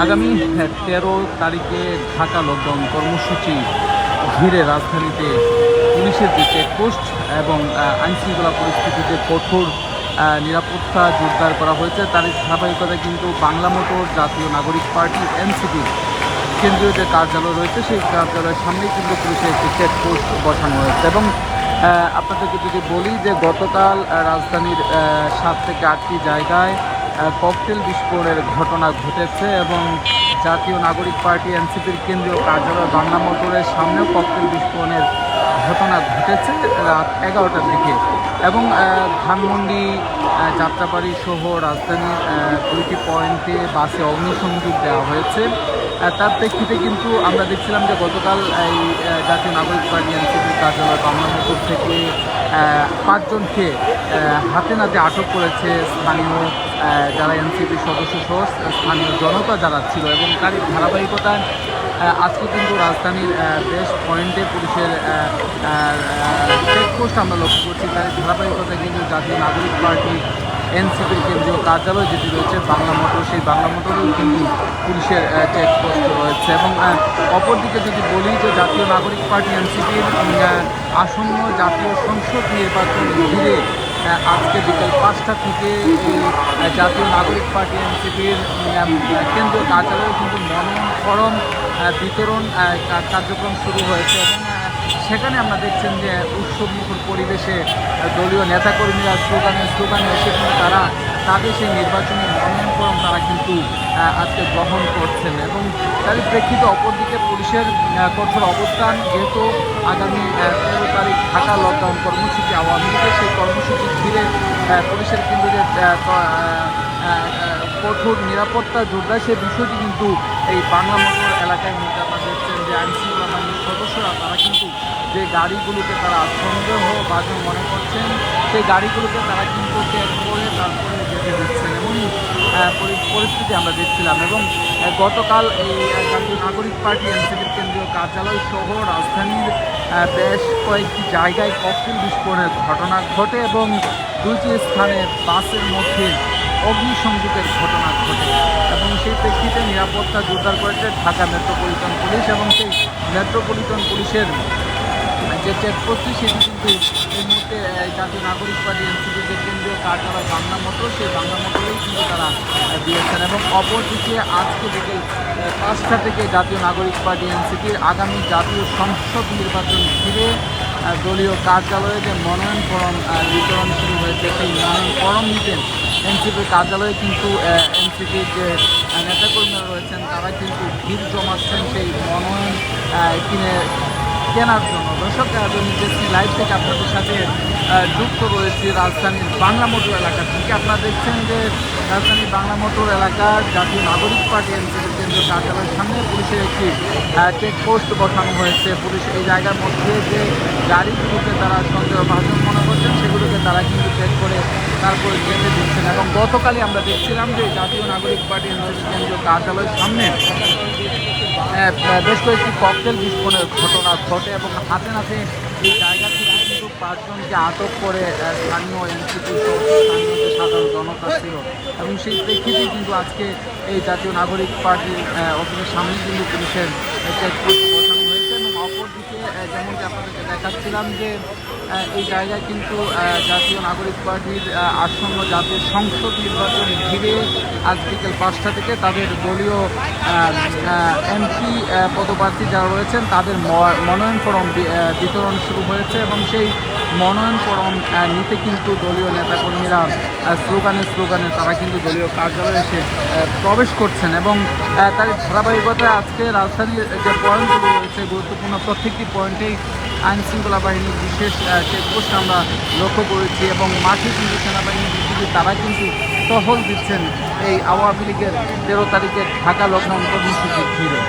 আগামী তেরো তারিখে ঢাকা লকডাউন কর্মসূচি ঘিরে রাজধানীতে পুলিশের যে চেকপোস্ট এবং আইনশৃঙ্খলা পরিস্থিতিতে কঠোর নিরাপত্তা জোরদার করা হয়েছে, তার ধারাবাহিকতায় কিন্তু বাংলা মোটর জাতীয় নাগরিক পার্টি, এনসিপি কেন্দ্রীয় যে কার্যালয় রয়েছে, সেই কার্যালয়ের সামনেই কিন্তু পুলিশের একটি চেকপোস্ট বসানো হয়েছে। এবং আপনাদেরকে যদি বলি যে গতকাল রাজধানীর সাত থেকে আটটি জায়গায় ককটেল বিস্ফোরণের ঘটনা ঘটেছে এবং জাতীয় নাগরিক পার্টি এনসিপির কেন্দ্রীয় কার্যালয় বাংলা মোটরের সামনেও ককটেল বিস্ফোরণের ঘটনা ঘটেছে রাত এগারোটার দিকে। এবং ধানমন্ডি যাত্রাবাড়ি সহ রাজধানীর দুইটি পয়েন্টে বাসে অগ্নিসংযোগ দেওয়া হয়েছে। তার প্রেক্ষিতে কিন্তু আমরা দেখছিলাম যে গতকাল এই জাতীয় নাগরিক পার্টি এনসিপির কার্যালয় বাংলা মোটর থেকে পাঁচজনকে হাতে নাতে আটক করেছে স্থানীয় যারা এনসিপির সদস্য সহ স্থানীয় জনতা যারা ছিল এবং তার ধারাবাহিকতা আজকে কিন্তু রাজধানীর বেশ পয়েন্টে পুলিশের চেকপোস্ট আমরা লক্ষ্য করছি। তার ধারাবাহিকতা কিন্তু জাতীয় নাগরিক পার্টি এনসিপির কেন্দ্রীয় কার্যালয় যেটি রয়েছে বাংলা মোটর, সেই বাংলা মোটরেও কিন্তু পুলিশের চেকপোস্ট রয়েছে এবং অপরদিকে যদি বলি যে জাতীয় নাগরিক পার্টি এনসিপির আসন্ন জাতীয় সংসদ নির্বাচন ঘিরে আজকে বিকেল পাঁচটা থেকে জাতীয় নাগরিক পার্টি এনসিপির কেন্দ্রীয় কার্যালয়ে কিন্তু ফরম বিতরণ কার্যক্রম শুরু হয়েছে এবং সেখানে আমরা দেখছেন যে উৎসবমুখর পরিবেশে দলীয় নেতাকর্মীরা স্লোগানে স্লোগানে সেখানে তারা তাদের সেই নির্বাচনী মনোনয়ন ফরম তারা কিন্তু আজকে গ্রহণ করছেন। এবং তার প্রেক্ষিতে অপরদিকে পুলিশের কঠোর অবস্থান, যেহেতু আগামী তেরো তারিখ ঢাকা লকডাউন কর্মসূচি আওয়ামী লীগের, সেই কর্মসূচি ঘিরে পুলিশের কিন্তু যে কঠোর নিরাপত্তা জোরদার সেই বিষয়টি কিন্তু এই বাংলা মোটর এলাকায় আপনারা দেখছেন যে আইনশৃঙ্খলা বাহিনীর সদস্যরা। তারা কিন্তু যে গাড়িগুলোকে তারা সন্দেহ বাজন মনে করছেন, সেই গাড়িগুলোকে তারা কিন্তু পরিস্থিতি আমরা দেখছিলাম এবং গতকাল এই জাতীয় নাগরিক পার্টি, এনসিপির কেন্দ্রীয় কার্যালয় সহ রাজধানীর বেশ কয়েকটি জায়গায় ককটেল বিস্ফোরণের ঘটনা ঘটে এবং দুইটি স্থানে বাসের মধ্যে অগ্নিসংযোগের ঘটনা ঘটে। এবং সেই প্রেক্ষিতে নিরাপত্তা জোরদার করেছে ঢাকা মেট্রোপলিটন পুলিশ এবং সেই মেট্রোপলিটন পুলিশের যে চেকপোস্টটি সেটি কিন্তু এই মুহূর্তে জাতীয় নাগরিক পার্টি এনসিপির যে কেন্দ্রীয় কার্যালয় বাংলা মোটর সেই বাংলা মোটরেই কিন্তু তারা দিয়েছেন এবং অপরদিকে আজকে বিকেল পাঁচটা থেকে জাতীয় নাগরিক পার্টি এনসিপির আগামী জাতীয় সংসদ নির্বাচন ঘিরে দলীয় কার্যালয়ে যে মনোনয়ন ফরম বিতরণ শুরু হয়েছে, সেই মনোনয়ন ফরম নিতে এনসিপির কার্যালয়ে কিন্তু এনসিপির যে নেতাকর্মীরা রয়েছেন তারা কিন্তু ভিড় জমাচ্ছেন সেই মনোনয়ন কিনে কেনার জন্য। দর্শক দেখছি লাইভ থেকে আপনাদের সাথে যুক্ত রয়েছি রাজধানীর বাংলা মোটর এলাকা থেকে। আপনারা দেখছেন যে রাজধানীর বাংলা মোটর এলাকার জাতীয় নাগরিক পার্টি এনসিপির কেন্দ্রীয় কার্যালয়ের সামনে পুলিশের একটি চেকপোস্ট বসানো হয়েছে। পুলিশ এই জায়গার মধ্যে যে গাড়িগুলোকে তারা সন্দেহভাজন তারা কিন্তু চেক করে তারপরে যেতে দিচ্ছেন। এবং গতকালই আমরা দেখছিলাম যে জাতীয় নাগরিক পার্টি কেন্দ্রীয় কার্যালয়ের সামনে বেশ কয়েকটি ককটেল বিস্ফোরণের ঘটনা ঘটে এবং হাতে নাতে এই জায়গা থেকে কিন্তু পাঁচজনকে আটক করে স্থানীয় এনসিপি স্থানীয় সাধারণ জনতা ছিল। এবং সেই প্রেক্ষিতেই কিন্তু আজকে এই জাতীয় নাগরিক পার্টির অফিসের সামনে কিন্তু পুলিশের চেকপোস্ট বসানো হয়েছে এবং অপরদিকে আহ, যেমনটি আপনাদেরকে দেখাচ্ছিলাম যে এই জায়গায় কিন্তু জাতীয় নাগরিক পার্টির আসন্ন জাতীয় সংসদ নির্বাচন ঘিরে আজ বিকেল পাঁচটা থেকে তাদের দলীয় এমপি পদপ্রার্থী যারা রয়েছেন, তাদের মনোনয়ন ফরম বিতরণ শুরু হয়েছে এবং সেই মনোনয়ন ফরম নিতে কিন্তু দলীয় নেতাকর্মীরা স্লোগানে স্লোগানে তারা কিন্তু দলীয় কার্যালয়ে এসে প্রবেশ করছেন এবং তার ধারাবাহিকতায় আজকে রাজধানীর যে পয়েন্টগুলো সবচেয়ে গুরুত্বপূর্ণ প্রত্যেকটি পয়েন্টেই আইন শৃঙ্খলা বাহিনীর বিশেষ চেকপোস্ট আমরা লক্ষ্য করেছি এবং মাঠে কিন্তু সেনাবাহিনী বিজিবি তারা কিন্তু টহল দিচ্ছেন এই আওয়ামী লীগের তেরো তারিখের ঢাকা লকডাউন কর্মসূচির ঘিরে